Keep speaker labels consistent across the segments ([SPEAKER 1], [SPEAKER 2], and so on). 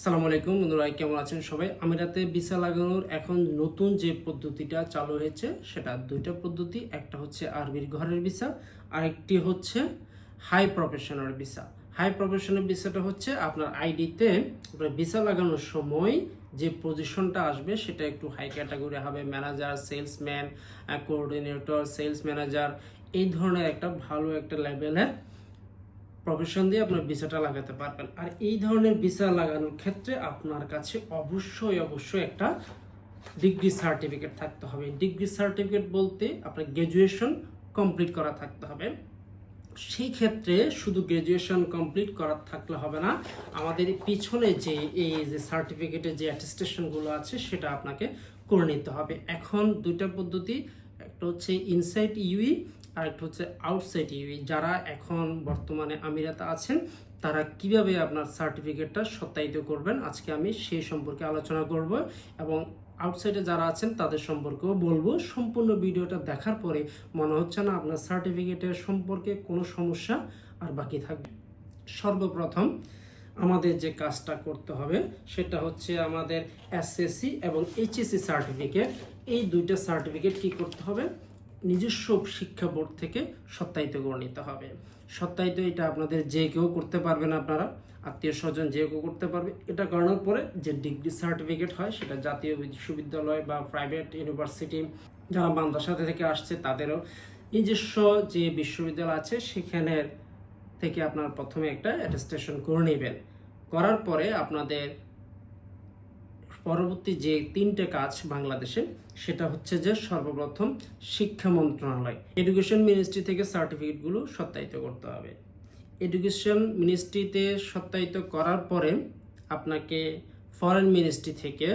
[SPEAKER 1] আসসালামু আলাইকুম, বন্ধুরা কেমন আছেন সবাই? আমিরাতে ভিসা লাগানোর এখন নতুন যে পদ্ধতিটা চালু হয়েছে, সেটা দুইটা পদ্ধতি। একটা হচ্ছে আরবির ঘরের ভিসা, আরেকটি হচ্ছে high professional visa. High professional ভিসাটা হচ্ছে আপনার আইডিতে আপনার ভিসা লাগানোর সময় যে পজিশনটা আসবে, সেটা একটু হাই ক্যাটাগরি হবে। Manager, salesman coordinator, sales manager, এই ধরনের একটা ভালো একটা লেভেলের প্রফেশন দিয়ে আপনার ভিসাটা লাগাতে পারবেন। আর এই ধরনের ভিসা লাগানোর ক্ষেত্রে আপনার কাছে অবশ্যই অবশ্যই একটা ডিগ্রি সার্টিফিকেট থাকতে হবে। ডিগ্রি সার্টিফিকেট বলতে আপনার গ্র্যাজুয়েশন কমপ্লিট করা থাকতে হবে। সেই ক্ষেত্রে শুধু গ্র্যাজুয়েশন কমপ্লিট করা থাকলে হবে না, আমাদের পিছনে যে এই যে সার্টিফিকেটের যে অ্যাটেস্টেশনগুলো আছে, সেটা আপনাকে করে নিতে হবে। এখন দুইটা পদ্ধতি, একটা হচ্ছে ইনসাইড ইউই আর একটা হচ্ছে আউটসাইড ইউই যারা এখন বর্তমানে আমিরাতে আছেন, তারা কীভাবে আপনার সার্টিফিকেটটা সত্যায়িত করবেন? আজকে আমি সেই সম্পর্কে আলোচনা করব এবং আউটসাইডে যারা আছেন, তাদের সম্পর্কেও বলব। সম্পূর্ণ ভিডিওটা দেখার পরে মনে হচ্ছে না আপনার সার্টিফিকেটের সম্পর্কে কোনো সমস্যা আর বাকি থাকবে। সর্বপ্রথম আমাদের যে কাজটা করতে হবে, সেটা হচ্ছে আমাদের এসএসসি এবং এইচএসসি সার্টিফিকেট এই দুইটা সার্টিফিকেট কি করতে হবে? নিজস্ব শিক্ষা বোর্ড থেকে সত্যায়িত করে নিতে হবে। সত্যায়িত এটা আপনাদের যে কেউ করতে পারবেন আপনারা, আত্মীয় স্বজন যে কেউ করতে পারবে, এটা করানোর পরে যে ডিগ্রি সার্টিফিকেট হয় সেটা জাতীয় বিশ্ববিদ্যালয় বা প্রাইভেট ইউনিভার্সিটি যারা মাদ্রাসা থেকে আসছে তাদেরও নিজস্ব যে বিশ্ববিদ্যালয় আছে সেখানের থেকে আপনার প্রথমে একটা অ্যাটেস্টেশন করে নেবেন। করার পরে আপনাদের পরবর্তী যে তিনটে কাজ বাংলাদেশে, সেটা হচ্ছে যে সর্বপ্রথম শিক্ষা মন্ত্রণালয়। এডুকেশন মিনিস্ট্রি থেকে সার্টিফিকেটগুলো সত্যায়িত করতে হবে। এডুকেশন মিনিস্ট্রিতে সত্যায়িত করার পরে আপনাকে ফরেন মিনিস্ট্রি থেকে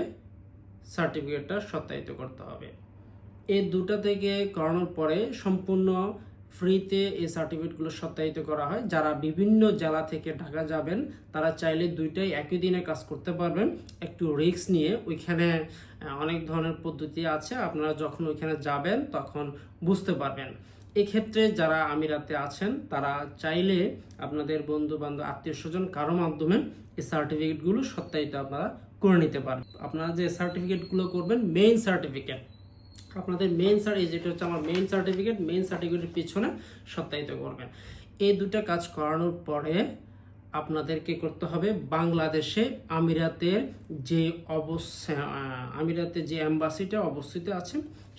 [SPEAKER 1] সার্টিফিকেটটা সত্যায়িত করতে হবে। এই দুটা থেকে করানোর পরে সম্পূর্ণ ফ্রিতে এই সার্টিফিকেটগুলো সত্যায়িত করা হয়। যারা বিভিন্ন জেলা থেকে ঢাকা যাবেন, তারা চাইলে দুইটাই একই দিনে কাজ করতে পারবেন। একটু রিস্ক নিয়ে ওইখানে অনেক ধরনের পদ্ধতি আছে। আপনারা যখন ওইখানে যাবেন, তখন বুঝতে পারবেন। এক্ষেত্রে যারা আমিরাতে আছেন, তারা চাইলে আপনাদের বন্ধু বান্ধব আত্মীয় স্বজন কারও মাধ্যমে এই সার্টিফিকেটগুলো সত্যায়িত আপনারা করে নিতে পারবেন। আপনারা যে সার্টিফিকেটগুলো করবেন মেইন সার্টিফিকেট আপনাদের মেন সার এই যেটা হচ্ছে আমার মেন সার্টিফিকেট মেন সার্টিফিকেটের পিছনে সত্যায়িত করবেন। এই দুটো কাজ করানোর পরে আপনাদেরকে করতে হবে বাংলাদেশে আমিরাতের যে অবস্থা আমিরাতে যে অ্যাম্বাসিটা অবস্থিত আছে,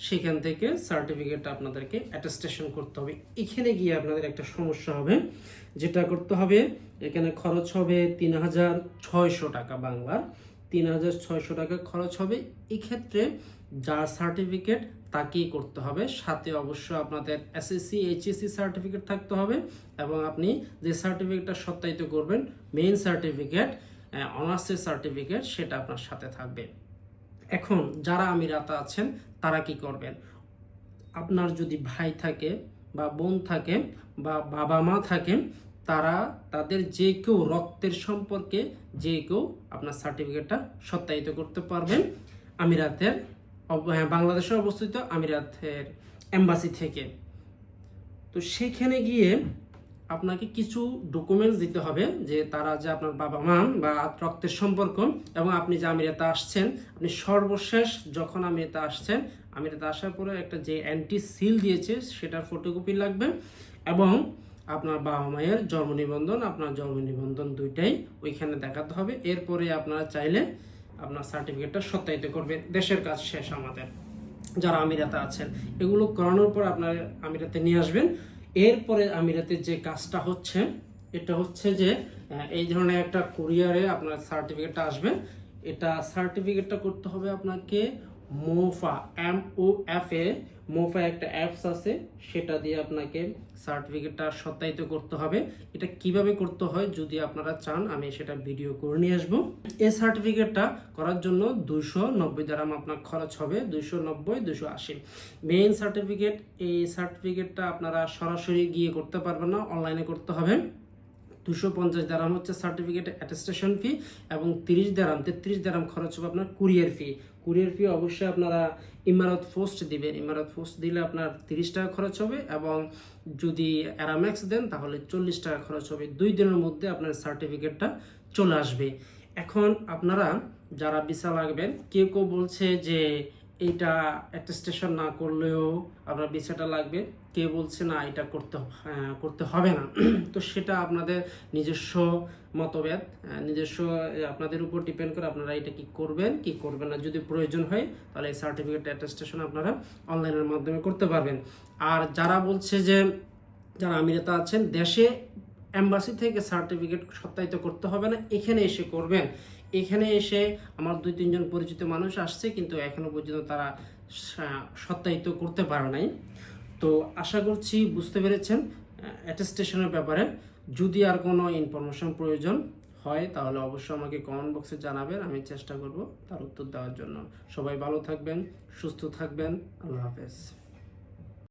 [SPEAKER 1] সেখান থেকে সার্টিফিকেটটা আপনাদেরকে অ্যাটেস্টেশন করতে হবে। এখানে গিয়ে আপনাদের একটা সমস্যা হবে, যেটা করতে হবে, এখানে খরচ হবে তিন হাজার ছয়শো টাকা বাংলার। তিন হাজার ছয়শো টাকা খরচ হবে। এক্ষেত্রে যার সার্টিফিকেট তাকেই করতে হবে। সাথে অবশ্য আপনাদের এসএসসি এইচএসসি সার্টিফিকেট থাকতে হবে এবং আপনি যে সার্টিফিকেটটা সত্যায়িত করবেন মেইন সার্টিফিকেট অনার্সের সার্টিফিকেট সেটা আপনার সাথে থাকবে। এখন যারা আমিরাতে আছেন, তারা কি করবেন? আপনার যদি ভাই থাকে বা বোন থাকে বা বাবা মা থাকে তারা তাদের যে কেউ রক্তের সম্পর্কে যে কেউ আপনার সার্টিফিকেটটা সত্যায়িত করতে পারবেন। আমিরাতের হ্যাঁ, বাংলাদেশে অবস্থিত আমিরাতের এম্বাসি থেকে। তো সেখানে গিয়ে আপনাকে কিছু ডকুমেন্টস দিতে হবে যে তারা যে আপনার বাবা মা বা রক্তের সম্পর্ক এবং আপনি যে আমিরাতে আসছেন আপনি সর্বশেষ যখন আমিরাতে আসছেন আমিরাতে আসার পরে একটা যে অ্যান্টি সিল দিয়েছে সেটার ফটোকপি লাগবে এবং আপনার বাবা মায়ের জন্ম নিবন্ধন, আপনার জন্ম নিবন্ধন দুইটাই ওইখানে দেখাতে হবে। এরপরে আপনারা চাইলে আপনার সার্টিফিকেটটা সত্যায়িত করবেন। দেশের কাজ শেষ আমাদের। যারা আমিরাতে আছেন, এগুলো করানোর পর আপনার আমিরাতে নিয়ে আসবেন। এরপরে আমিরাতে যে কাজটা হচ্ছে, এটা হচ্ছে যে এই ধরনের একটা কুরিয়ারে আপনার সার্টিফিকেটটা আসবে। এটা সার্টিফিকেটটা করতে হবে আপনাকে MOFA M O F A MOFA একটা অ্যাপস আছে, সেটা দিয়ে আপনাকে সার্টিফিকেটটা সত্যায়িত করতে হবে। এটা কীভাবে করতে হয় যদি আপনারা চান, আমি সেটা ভিডিও করে নিয়ে আসব। এই সার্টিফিকেটটা করার জন্য দুশো নব্বই দ্রাম আপনার খরচ হবে দুশো নব্বই দুশো আশি। মেইন সার্টিফিকেট এই সার্টিফিকেটটা আপনারা সরাসরি গিয়ে করতে পারবেন না অনলাইনে করতে হবে। দুশো পঞ্চাশ দ্রাম হচ্ছে সার্টিফিকেট অ্যাটেস্টেশন ফি এবং তিরিশ দ্রাম, তেত্রিশ দ্রাম খরচ হবে আপনার কুরিয়ার ফি কুরিয়ার ফি অবশ্যই আপনারা ইমারত পোস্ট দিবেন। ইমারত পোস্ট দিলে আপনার তিরিশ টাকা খরচ হবে এবং যদি অ্যারাম্যাক্স দেন তাহলে চল্লিশ টাকা খরচ হবে। দুই দিনের মধ্যে আপনার সার্টিফিকেটটা চলে আসবে। এখন আপনারা যারা ভিসা লাগবেন, কেউ কেউ বলছে যে এটা অ্যাটেস্টেশন না করলেও আপনার ভিসাটা লাগবে। কেউ বলছে না, এটা করতে করতে হবে না। তো সেটা আপনাদের নিজস্ব মতভেদ নিজস্ব আপনাদের উপর ডিপেন্ড করে আপনারা এটা কি করবেন কি করবেন না। যদি প্রয়োজন হয়, তাহলে এই সার্টিফিকেট অ্যাটেস্টেশন আপনারা অনলাইনের মাধ্যমে করতে পারবেন। আর যারা বলছে যে, যারা আমিরাতে আছেন, দেশে এম্বাসি থেকে সার্টিফিকেট সত্যায়িত করতে হবে না, এখানে এসে করবেন। এখানে এসে আমার দুই, তিনজন পরিচিত মানুষ আসছে, কিন্তু এখনও পর্যন্ত তারা সত্যায়িত করতে পারে নাই। তো আশা করছি বুঝতে পেরেছেন অ্যাটেস্টেশনের ব্যাপারে। যদি আর কোনো ইনফরমেশন প্রয়োজন হয়, তাহলে অবশ্যই আমাকে কমেন্ট বক্সে জানাবেন, আমি চেষ্টা করব তার উত্তর দেওয়ার জন্য। সবাই ভালো থাকবেন, সুস্থ থাকবেন, আল্লাহ হাফেজ।